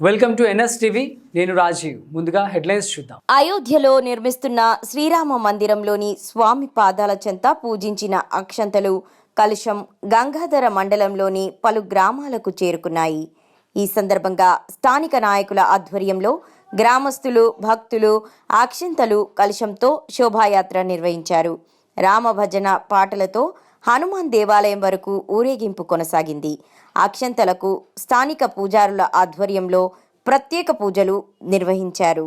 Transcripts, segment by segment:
Welcome to NS TV నేను రాజీవ్. ముందుగా headlines చూద్దాం. అయోధ్యలో నిర్మిస్తున్న శ్రీరామ మందిరంలోని స్వామి పాదాల చెంత పూజించిన అక్షంతలు కలుషం గంగాధర మండలంలోని పలు గ్రామాలకు చేరుకున్నాయి. ఈ సందర్భంగా స్థానిక నాయకుల ఆధ్వర్యంలో గ్రామస్తులు భక్తులు అక్షంతలు కలుషంతో శోభాయాత్ర నిర్వహించారు. రామభజన పాటలతో హనుమాన్ దేవాలయం వరకు ఊరేగింపు కొనసాగింది. అక్షంతలకు స్థానిక పూజారుల ఆధ్వర్యంలో ప్రత్యేక పూజలు నిర్వహించారు.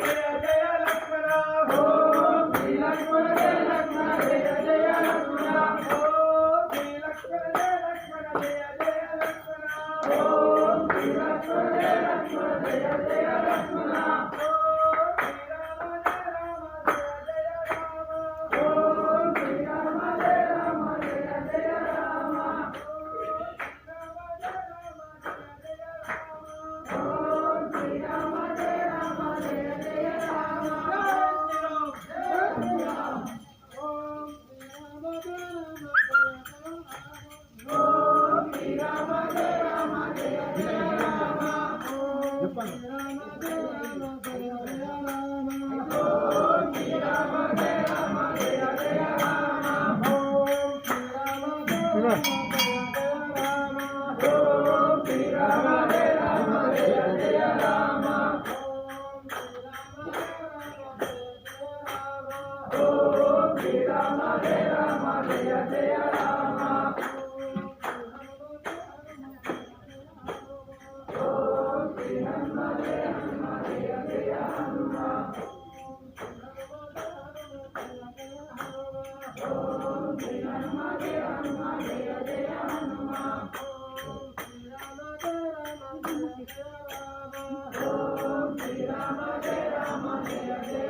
జయ జయ లక్ష్మణ జయ జయ లక్ష్మణ পারে Rama Jai Ram Jai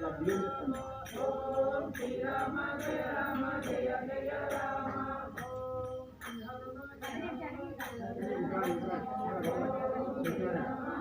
la Virgen.